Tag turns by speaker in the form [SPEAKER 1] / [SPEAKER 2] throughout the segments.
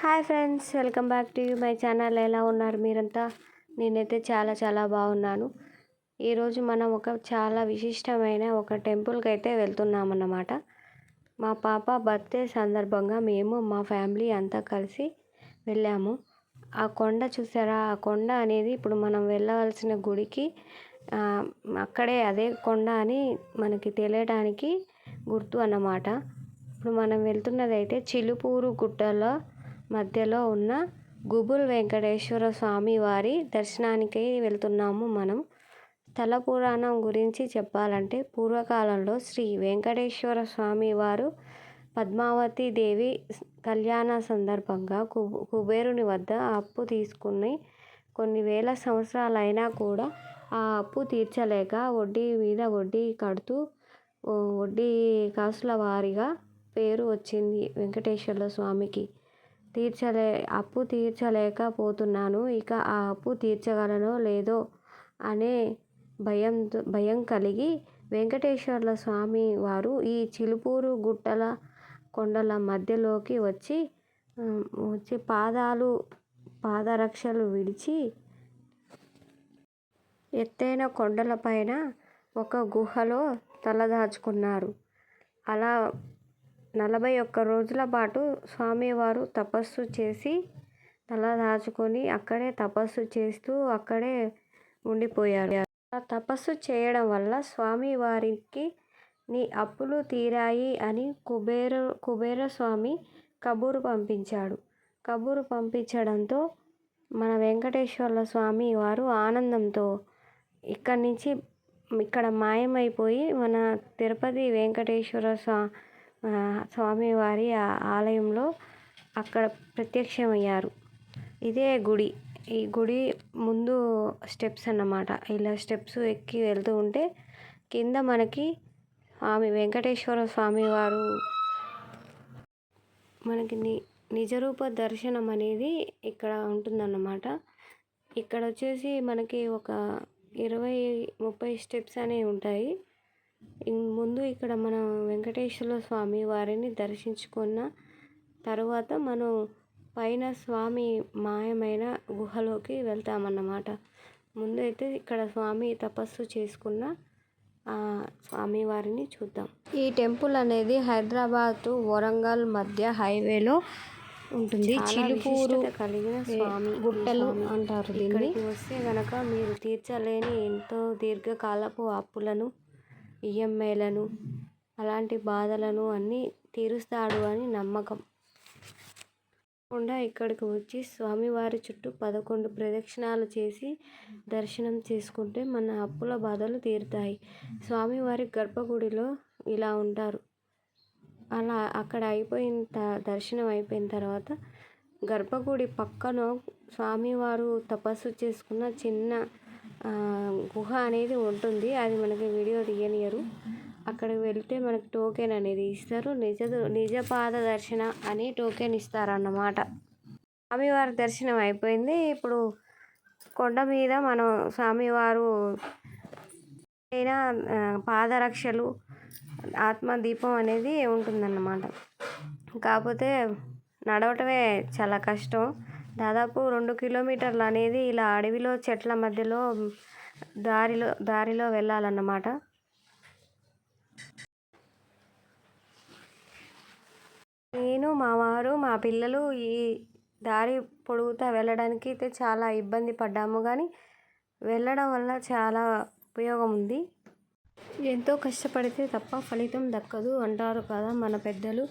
[SPEAKER 1] hi friends welcome back to you my channel ఎలా ఉన్నారు మీరంతా నేనైతే చాలా చాలా బాగున్నాను ఈరోజు మనం ఒక చాలా విశిష్టమైన ఒక టెంపుల్కి అయితే వెళ్తున్నాం అన్నమాట మా పాప బర్త్డే సందర్భంగా మేము మా ఫ్యామిలీ అంతా కలిసి వెళ్ళాము ఆ కొండ చూసారా ఆ కొండ అనేది ఇప్పుడు మనం వెళ్ళవలసిన గుడికి అక్కడే అదే కొండ అని మనకి తెలియడానికి గుర్తు అన్నమాట ఇప్పుడు మనం వెళ్తున్నది అయితే చిలుపూరు గుట్టలో మధ్యలో ఉన్న గుబుల్ వెంకటేశ్వర స్వామి వారి దర్శనానికి వెళ్తున్నాము మనం స్థల పురాణం గురించి చెప్పాలంటే పూర్వకాలంలో శ్రీ వెంకటేశ్వర స్వామి వారు పద్మావతి దేవి కళ్యాణ సందర్భంగా కుబేరుని వద్ద అప్పు తీసుకుని కొన్ని వేల సంవత్సరాలైనా కూడా ఆ అప్పు తీర్చలేక వడ్డీ మీద వడ్డీ కడుతూ వడ్డీ కాసుల వారిగా పేరు వచ్చింది వెంకటేశ్వర స్వామికి తీర్చలే అప్పు తీర్చలేకపోతున్నాను ఇక ఆ అప్పు తీర్చగలనో లేదో అనే భయంతో భయం కలిగి వెంకటేశ్వర్ల స్వామి వారు ఈ చిలుపూరు గుట్టల కొండల మధ్యలోకి వచ్చి వచ్చి పాదాలు పాదరక్షలు విడిచి ఎత్తైన కొండలపైన ఒక గుహలో తలదాచుకున్నారు అలా నలభై ఒక్క రోజుల పాటు స్వామివారు తపస్సు చేసి తల దాచుకొని అక్కడే తపస్సు చేస్తూ అక్కడే ఉండిపోయారు ఆ తపస్సు చేయడం వల్ల స్వామివారికి నీ అప్పులు తీరాయి అని కుబేర కుబేర స్వామి కబూరు పంపించాడు కబూరు పంపించడంతో మన వెంకటేశ్వర స్వామి వారు ఆనందంతో ఇక్కడి నుంచి ఇక్కడ మాయమైపోయి మన తిరుపతి వెంకటేశ్వర స్వా స్వామివారి ఆలయంలో అక్కడ ప్రత్యక్షమయ్యారు ఇదే గుడి ఈ గుడి ముందు స్టెప్స్ అన్నమాట ఇలా స్టెప్స్ ఎక్కి వెళ్తూ ఉంటే కింద మనకి స్వామి వెంకటేశ్వర స్వామి వారు మనకి ని నిజరూప దర్శనం అనేది ఇక్కడ ఉంటుందన్నమాట ఇక్కడ వచ్చేసి మనకి ఒక ఇరవై ముప్పై స్టెప్స్ అనేవి ఉంటాయి ముందు ఇక్కడ మనం వెంకటేశ్వర స్వామి వారిని దర్శించుకున్న తర్వాత మనం పైన స్వామి మాయమైన గుహలోకి వెళ్తామన్నమాట ముందైతే ఇక్కడ స్వామి తపస్సు చేసుకున్న స్వామి వారిని చూద్దాం ఈ టెంపుల్ అనేది హైదరాబాద్ వరంగల్ మధ్య హైవేలో ఉంటుంది చిలుపూరు కలిగిన స్వామి గుట్టలు అంటారు దీన్ని వస్తే కనుక మీరు తీర్చలేని ఎంతో దీర్ఘకాలపు అప్పులను ఈఎంఐలను అలాంటి బాధలను అన్నీ తీరుస్తాడు అని నమ్మకం కాకుండా ఇక్కడికి వచ్చి స్వామివారి చుట్టూ పదకొండు ప్రదక్షిణాలు చేసి దర్శనం చేసుకుంటే మన అప్పుల బాధలు తీరుతాయి స్వామివారి గర్భగుడిలో ఇలా ఉంటారు అలా అక్కడ అయిపోయిన త దర్శనం అయిపోయిన తర్వాత గర్భగుడి పక్కన స్వామివారు తపస్సు చేసుకున్న చిన్న గుహ అనేది ఉంటుంది అది మనకి వీడియో తీయనియరు అక్కడికి వెళ్తే మనకి టోకెన్ అనేది ఇస్తారు నిజ నిజపాద దర్శన అని టోకెన్ ఇస్తారన్నమాట స్వామివారి దర్శనం అయిపోయింది ఇప్పుడు కొండ మీద మనం స్వామివారు అయినా పాదరక్షలు ఆత్మదీపం అనేది ఉంటుందన్నమాట కాకపోతే నడవటమే చాలా కష్టం దాదాపు రెండు కిలోమీటర్లు అనేది ఇలా అడవిలో చెట్ల మధ్యలో దారిలో దారిలో వెళ్ళాలన్నమాట నేను మా వారు మా పిల్లలు ఈ దారి పొడుగుతా వెళ్ళడానికి అయితే చాలా ఇబ్బంది పడ్డాము కానీ వెళ్ళడం వల్ల చాలా ఉపయోగం ఉంది ఎంతో కష్టపడితే తప్ప ఫలితం దక్కదు అంటారు కదా మన పెద్దలు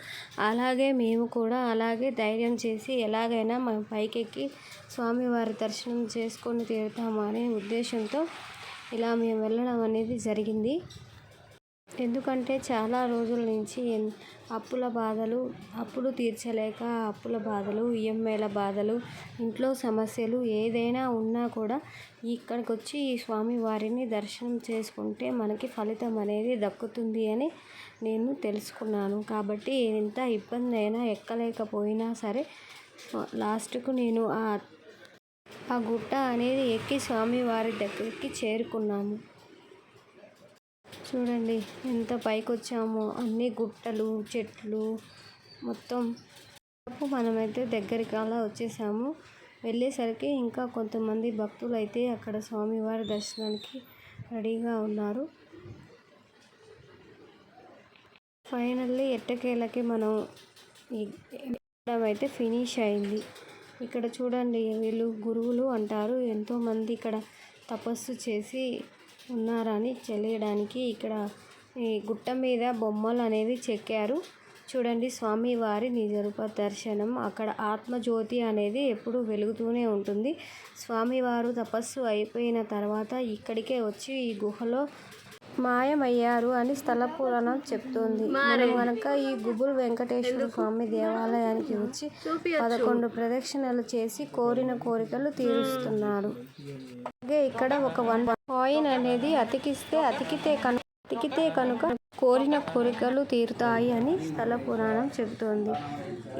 [SPEAKER 1] అలాగే మేము కూడా అలాగే ధైర్యం చేసి ఎలాగైనా మేము పైకెక్కి స్వామివారి దర్శనం చేసుకొని తీరుతామనే ఉద్దేశంతో ఇలా మేము వెళ్ళడం అనేది జరిగింది ఎందుకంటే చాలా రోజుల నుంచి అప్పుల బాధలు అప్పులు తీర్చలేక అప్పుల బాధలు ఈఎంఐల బాధలు ఇంట్లో సమస్యలు ఏదైనా ఉన్నా కూడా ఇక్కడికి వచ్చి ఈ స్వామి వారిని దర్శనం చేసుకుంటే మనకి ఫలితం అనేది దక్కుతుంది అని నేను తెలుసుకున్నాను కాబట్టి ఎంత ఇబ్బంది అయినా ఎక్కలేకపోయినా సరే లాస్ట్కు నేను ఆ గుట్ట అనేది ఎక్కి స్వామివారి దగ్గరికి చేరుకున్నాము చూడండి ఎంత పైకి వచ్చామో అన్ని గుట్టలు చెట్లు మొత్తం మనమైతే దగ్గరికి అలా వచ్చేసాము వెళ్ళేసరికి ఇంకా కొంతమంది భక్తులు అయితే అక్కడ స్వామివారి దర్శనానికి రెడీగా ఉన్నారు ఫైనల్లీ ఎట్టకేలకి మనం అయితే ఫినిష్ అయింది ఇక్కడ చూడండి వీళ్ళు గురువులు అంటారు ఎంతోమంది ఇక్కడ తపస్సు చేసి ఉన్నారని తెలియడానికి ఇక్కడ ఈ గుట్ట మీద బొమ్మలు అనేవి చెక్కారు చూడండి స్వామివారి నిజరూప దర్శనం అక్కడ ఆత్మజ్యోతి అనేది ఎప్పుడు వెలుగుతూనే ఉంటుంది స్వామివారు తపస్సు అయిపోయిన తర్వాత ఇక్కడికే వచ్చి ఈ గుహలో మాయమయ్యారు అని స్థల పురాణం చెప్తుంది మనం ఈ గుబుల్ వెంకటేశ్వర స్వామి దేవాలయానికి వచ్చి పదకొండు ప్రదక్షిణలు చేసి కోరిన కోరికలు తీరుస్తున్నాడు అలాగే ఇక్కడ ఒక వన్ కాయిన్ అనేది అతికిస్తే అతికితే కను అతికితే కనుక కోరిన కోరికలు తీరుతాయి అని స్థల పురాణం చెబుతోంది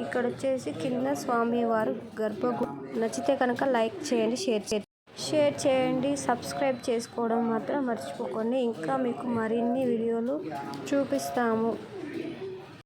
[SPEAKER 1] ఇక్కడ వచ్చేసి కింద స్వామి వారు గర్భగు నచ్చితే కనుక లైక్ చేయండి షేర్ చేయండి షేర్ చేయండి సబ్స్క్రైబ్ చేసుకోవడం మాత్రం మర్చిపోకండి ఇంకా మీకు మరిన్ని వీడియోలు చూపిస్తాము